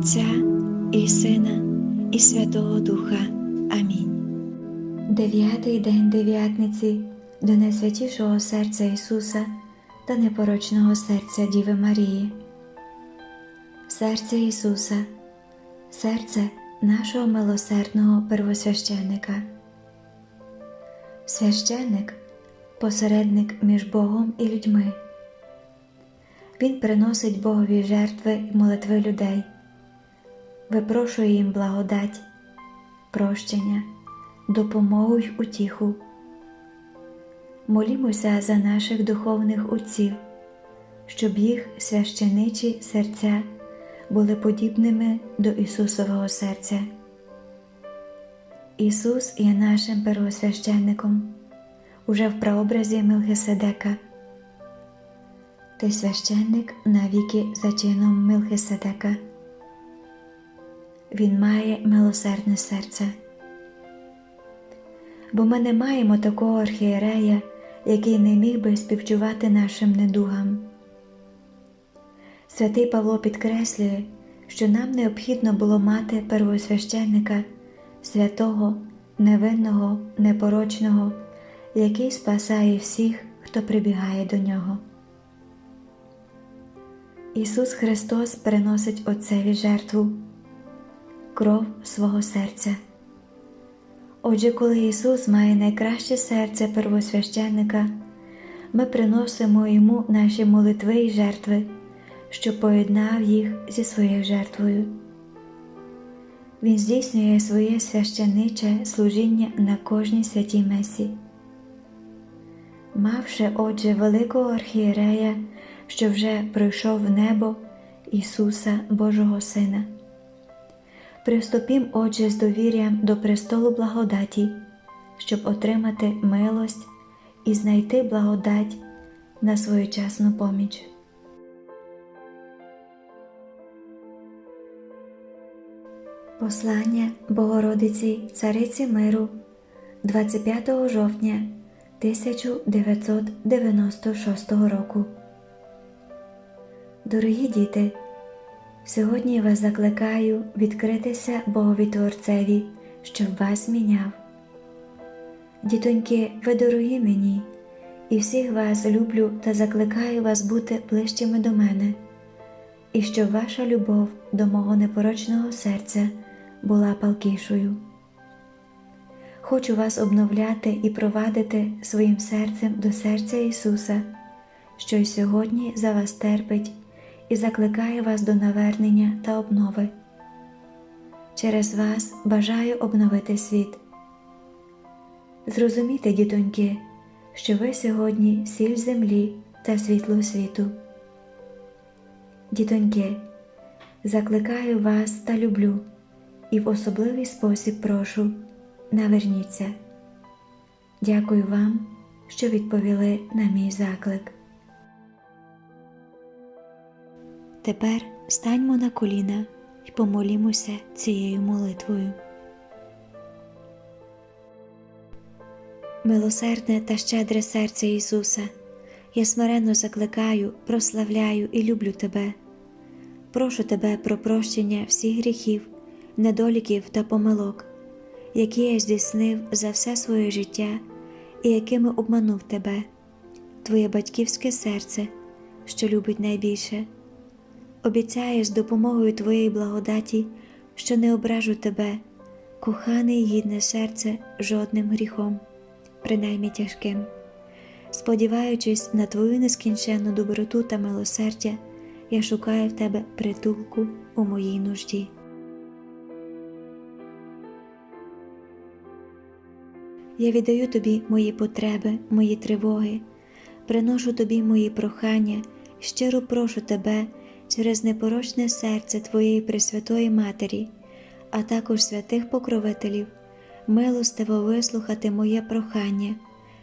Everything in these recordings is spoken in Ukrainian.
Отця і Сина, і Святого Духа. Амінь. Дев'ятий день дев'ятниці до найсвятішого серця Ісуса та непорочного серця Діви Марії. Серце Ісуса, серце нашого милосердного первосвященника. Священник посередник між Богом і людьми. Він приносить Богові жертви і молитви людей, випрошує їм благодать, прощення, допомогу й утіху. Молімося за наших духовних отців, щоб їх священичі серця були подібними до Ісусового серця. Ісус є нашим первосвященником уже в прообразі Мелхиседека. Ти священник навіки за чином Мелхиседека. Він має милосердне серце. Бо ми не маємо такого архієрея, який не міг би співчувати нашим недугам. Святий Павло підкреслює, що нам необхідно було мати первосвященника, святого, невинного, непорочного, який спасає всіх, хто прибігає до нього. Ісус Христос приносить Отцеві жертву, кров свого серця. Отже, коли Ісус має найкраще серце первосвященника, ми приносимо Йому наші молитви і жертви, що поєднав їх зі своєю жертвою. Він здійснює своє священиче служіння на кожній святій месі. Мавши, отже, великого архієрея, що вже пройшов в небо Ісуса Божого Сина. Приступім, отже, з довір'ям до престолу благодаті, щоб отримати милость і знайти благодать на своєчасну поміч. Послання Богородиці Цариці Миру 25 жовтня 1996 року. Дорогі діти, сьогодні я вас закликаю відкритися Богові Творцеві, щоб вас міняв. Дітоньки, ви дорогі мені, і всіх вас люблю та закликаю вас бути ближчими до мене, і щоб ваша любов до мого непорочного серця була палкішою. Хочу вас обновляти і провадити своїм серцем до серця Ісуса, що й сьогодні за вас терпить і закликає вас до навернення та обнови. Через вас бажаю обновити світ. Зрозумійте, дітоньки, що ви сьогодні сіль землі та світло світу. Дітоньки, закликаю вас та люблю і в особливий спосіб прошу наверніться. Дякую вам, що відповіли на мій заклик. Тепер станьмо на коліна і помолімося цією молитвою. Милосердне та щедре серце Ісуса, я смиренно закликаю, прославляю і люблю Тебе. Прошу Тебе про прощення всіх гріхів, недоліків та помилок, які я здійснив за все своє життя і якими обманув Тебе, Твоє батьківське серце, що любить найбільше. Обіцяю з допомогою Твоєї благодаті, що не ображу Тебе, кохане і гідне серце жодним гріхом, принаймні тяжким. Сподіваючись на Твою нескінченну доброту та милосердя, я шукаю в Тебе притулку у моїй нужді. Я віддаю Тобі мої потреби, мої тривоги, приношу Тобі мої прохання, щиро прошу Тебе через непорочне серце Твоєї Пресвятої Матері, а також святих покровителів, милостиво вислухати моє прохання,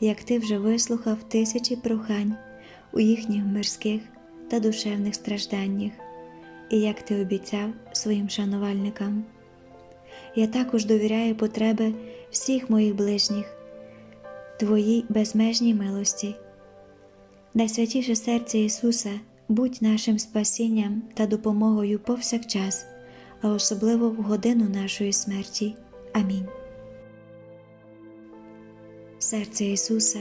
як Ти вже вислухав тисячі прохань у їхніх мирських та душевних стражданнях, і як Ти обіцяв своїм шанувальникам. Я також довіряю потреби всіх моїх ближніх, Твоїй безмежній милості. Найсвятіше серце Ісуса будь нашим спасінням та допомогою повсякчас, а особливо в годину нашої смерті. Амінь. Серце Ісуса,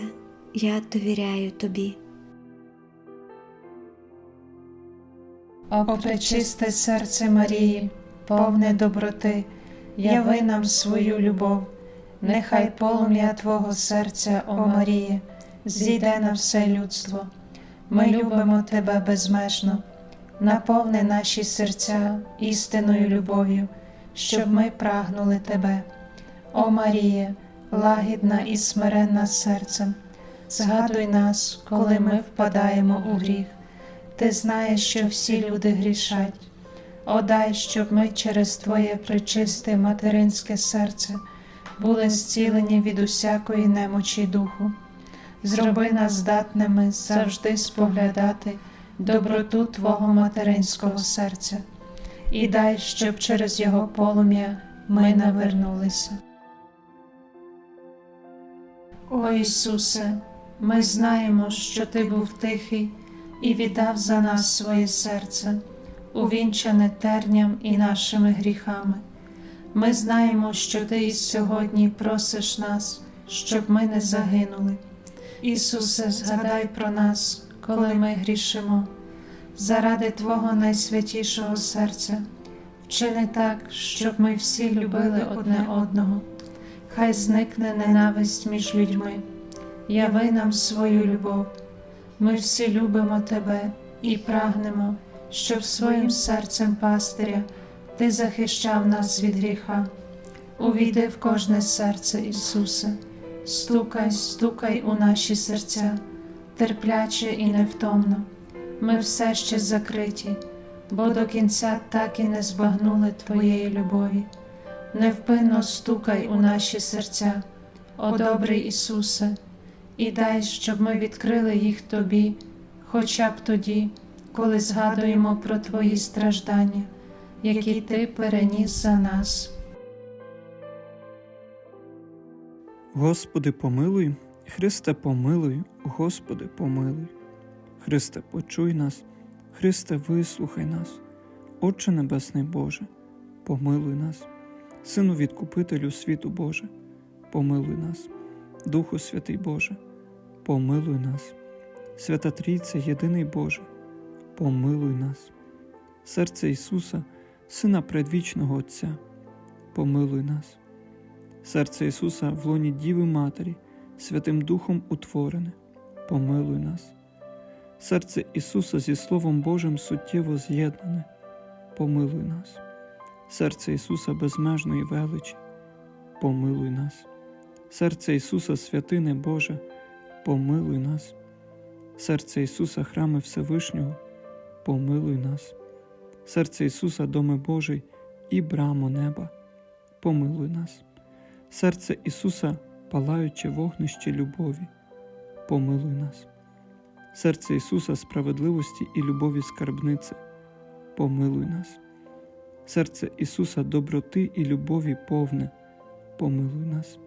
я довіряю Тобі. О пречисте серце Марії, повне доброти, яви нам свою любов, нехай полум'я Твого серця, о Марії, зійде на все людство. Ми любимо Тебе безмежно, наповни наші серця істинною любов'ю, щоб ми прагнули Тебе. О Маріє, лагідна і смиренна серцем, згадуй нас, коли ми впадаємо у гріх. Ти знаєш, що всі люди грішать. О, дай, щоб ми через Твоє причисте материнське серце були зцілені від усякої немочі духу. Зроби нас здатними завжди споглядати доброту Твого материнського серця, і дай, щоб через його полум'я ми навернулися. О Ісусе, ми знаємо, що Ти був тихий і віддав за нас своє серце, увінчане терням і нашими гріхами. Ми знаємо, що Ти і сьогодні просиш нас, щоб ми не загинули. Ісусе, згадай про нас, коли ми грішимо, заради Твого найсвятішого серця, вчини так, щоб ми всі любили одне одного. Хай зникне ненависть між людьми, яви нам свою любов. Ми всі любимо Тебе і прагнемо, щоб своїм серцем пастиря Ти захищав нас від гріха. Увійди в кожне серце, Ісусе, стукай, стукай у наші серця, терпляче і невтомно. Ми все ще закриті, бо до кінця так і не збагнули Твоєї любові. Невпинно стукай у наші серця, о добрий Ісусе і дай, щоб ми відкрили їх тобі, хоча б тоді, коли згадуємо про Твої страждання, які Ти переніс за нас. Господи, помилуй, Христе, помилуй, Господи, помилуй. Христе, почуй нас, Христе, вислухай нас, Отче Небесний Боже, помилуй нас, Сину Відкупителю світу Боже, помилуй нас, Духу Святий Боже, помилуй нас, Свята Трійце, єдиний Боже, помилуй нас, серце Ісуса, Сина предвічного Отця, помилуй нас. Серце Ісуса в лоні Діви Матері, Святим Духом утворене, помилуй нас. Серце Ісуса зі Словом Божим суттєво з'єднане, помилуй нас. Серце Ісуса безмежної величі, помилуй нас. Серце Ісуса святине Боже, помилуй нас. Серце Ісуса храми Всевишнього, помилуй нас. Серце Ісуса доми Божий і брамо неба, помилуй нас серце Ісуса, палаюче вогнище любові, помилуй нас, серце Ісуса справедливості і любові скарбнице, помилуй нас, серце Ісуса доброти і любові повне, помилуй нас,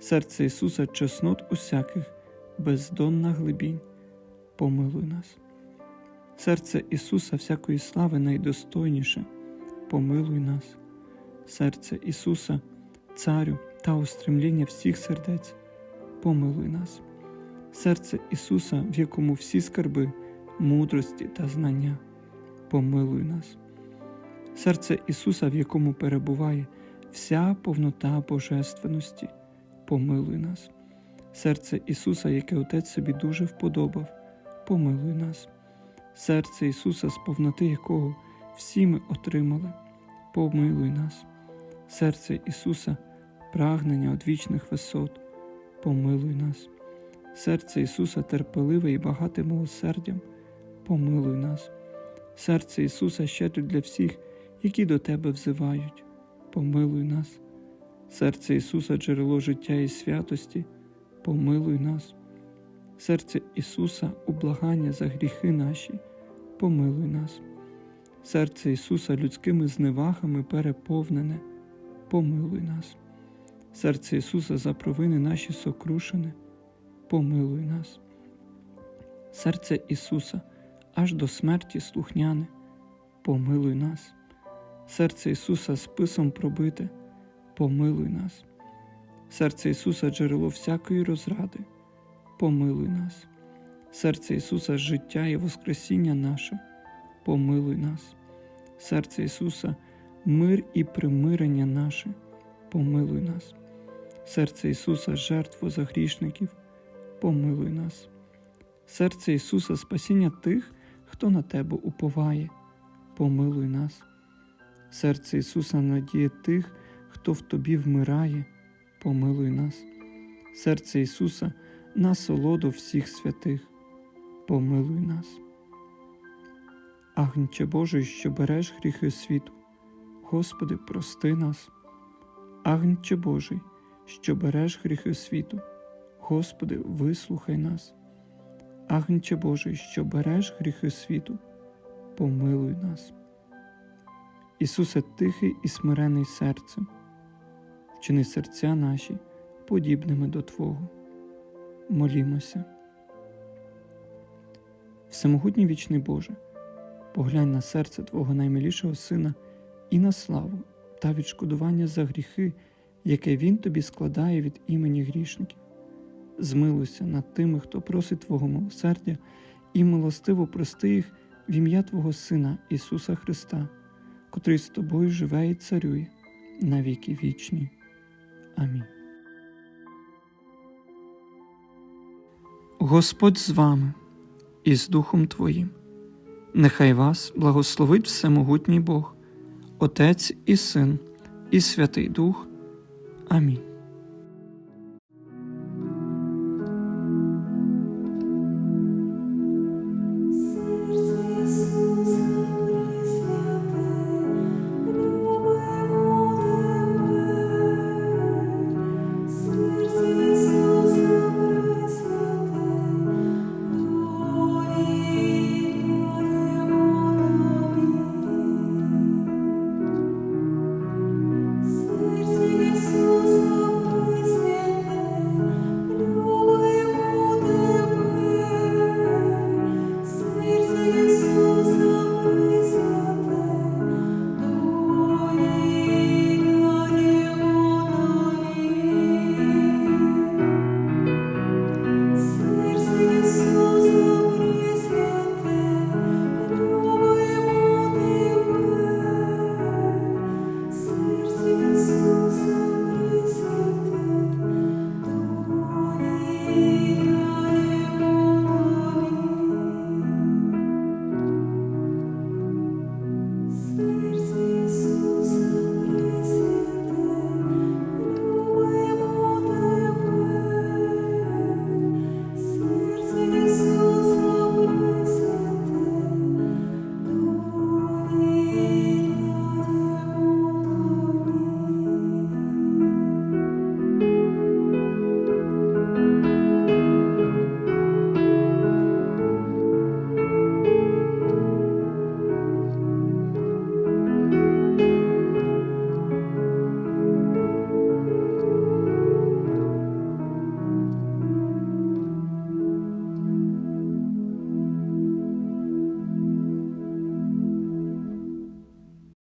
серце Ісуса чеснот усяких, бездонна глибінь, помилуй нас, серце Ісуса всякої слави найдостойніше, помилуй нас, серце Ісуса, Царю та устремління всіх сердець, помилуй нас, серце Ісуса, в якому всі скарби, мудрості та знання, помилуй нас, серце Ісуса, в якому перебуває вся повнота божественності, помилуй нас, серце Ісуса, яке Отець собі дуже вподобав, помилуй нас, серце Ісуса, з повноти якого всі ми отримали, помилуй нас, серце Ісуса прагнення одвічних висот, помилуй нас, серце Ісуса терпеливе і багате милосердям, помилуй нас, серце Ісуса щедре для всіх, які до Тебе взивають, помилуй нас, серце Ісуса джерело життя і святості, помилуй нас, серце Ісуса ублагання за гріхи наші, помилуй нас, серце Ісуса людськими зневагами переповнене, помилуй нас серце Ісуса за провини наші сокрушене, помилуй нас. Серце Ісуса, аж до смерті слухняне, помилуй нас. Серце Ісуса списом пробите, помилуй нас. Серце Ісуса джерело всякої розради, помилуй нас. Серце Ісуса життя і Воскресіння наше, помилуй нас. Серце Ісуса мир і примирення наше, помилуй нас. Серце Ісуса жертву за грішників, помилуй нас. Серце Ісуса спасіння тих, хто на Тебе уповає, помилуй нас. Серце Ісуса надія тих, хто в Тобі вмирає, помилуй нас. Серце Ісуса насолоду всіх святих, помилуй нас. Агнче Божий, що береш гріхи світу, Господи, прости нас. Агнче Божий, що береш гріхи світу, Господи, вислухай нас. Агнче Божий, що береш гріхи світу, помилуй нас. Ісусе тихий і смирений серцем, вчини серця наші подібними до Твого. Молімося. Всемогутній вічний Боже, поглянь на серце Твого наймилішого Сина і на славу та відшкодування за гріхи, яке Він тобі складає від імені грішників. Змилуйся над тими, хто просить Твого милосердя, і милостиво прости їх в ім'я Твого Сина Ісуса Христа, котрий з тобою живе і царює на віки вічні. Амінь. Господь з вами і з Духом Твоїм. Нехай вас благословить Всемогутній Бог, Отець і Син, і Святий Дух. Амінь.